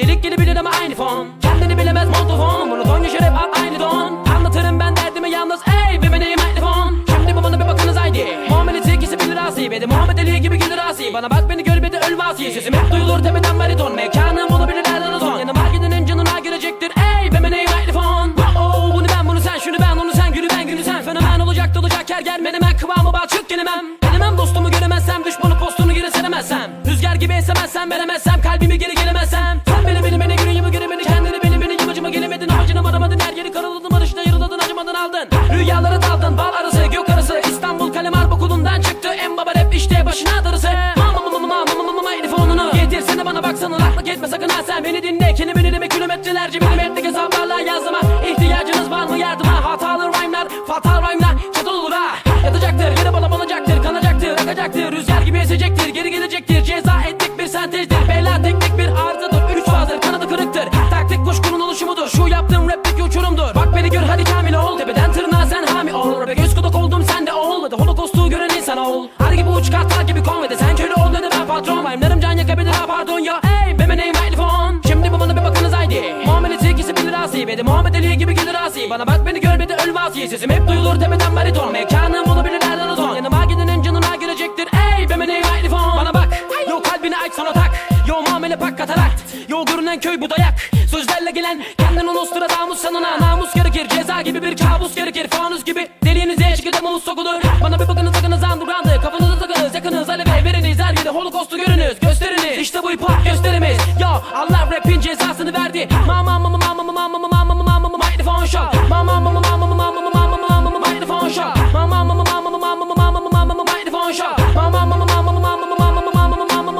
ton gibi delik gelebilir ama aynı fon. Kendini bilemez montofon. Monoton yaşar hep al aynı don. Anlatırım ben derdimi yalnız ey ve benim mikrofon Şimdi bu bana bir bakınız haydi. Muamelesi ikisi bilir asi de Muhammed Ali gibi gelir asi Bana bak beni gör bir de öl vasi Sesim hep duyulur tepeden bariton Mekanım olabilir nereden uzun Yanıma gidenin canına girecektir ey ve benim mikrofon Oh bunu ben bunu sen şunu ben onu sen günü ben günü sen. Fenomen olacak dolacak her gel menemen kıvamı balçık gelemem. Denemem dostumu göremezsem düşmanı postunu geri seremezsem Rüzgar gibi esemezsem veremezsem kalbimi geri gelemezsem baksana laklık etme sakın ha sen beni dinle. Kelimeni demek kilometrelerce milimetrik hesaplarla yazdıma İhtiyacınız var mı? Yardıma hatalı rhyme'lar fatal rhyme'lar çatal olur ha. Yatacaktır yere bala balacaktır kanacaktır akacaktır. Rüzgar gibi esecektir geri gelecektir. Ceza ettik bir sentezdir. Bela teknik bir arızadır üç fazdır kanadı kırıktır. Taktik kuşkunun oluşumudur. Şu yaptığım rapteki uçurumdur. Bak beni gör hadi kamil ol. Tepeden tırnağa sen hami ol. Rap'e göz kulak oldum sen de ol. Hadi holokostu gören insan ol. Her gibi uç kartlar gibi konvede. Sen köle ol dedi ben patron Rhyme'larım asi de Muhammed Ali gibi gelir asi Bana bak beni gör bir de öl vasi Sesim hep duyulur tepeden bariton Mekanım olabilir nereden uzun. Yanıma gidenin canına girecektir ey be name mikrofon Bana bak yo kalbini aç sana tak Yo muamele pak katarakt Yo görünen köy bu dayak. Sözlerle gelen kendin Nostradamus sanına Namus gerekir ceza gibi bir kabus gerekir. Fanus gibi deliğinize şekilde mavuz sokulur. Bana bir bakınız sakınız underground'ı Kafanızı takınız yakınız alev veriniz Her yerde holokostu görünüz İşte bu hip gösterimiz Yo Allah rapin cezasını verdi Mama mama mama mama mama mama mama mama mikrofon show Mama mama mama mama mama mama mama mama mikrofon show Mama mama mama mama mama mama mama mama mikrofon show Mama mama mama mama mama mama mama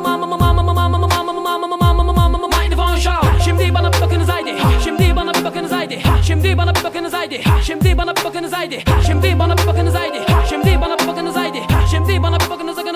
mama mama mama mikrofon show Şimdi bana bir bakınız haydi Şimdi bana bir bakınız haydi Şimdi bana bir bakınız haydi Şimdi bana bir bakınız haydi Şimdi bana bir bakınız haydi Şimdi bana bir bakınız haydi Şimdi bana bir bakınız sakınız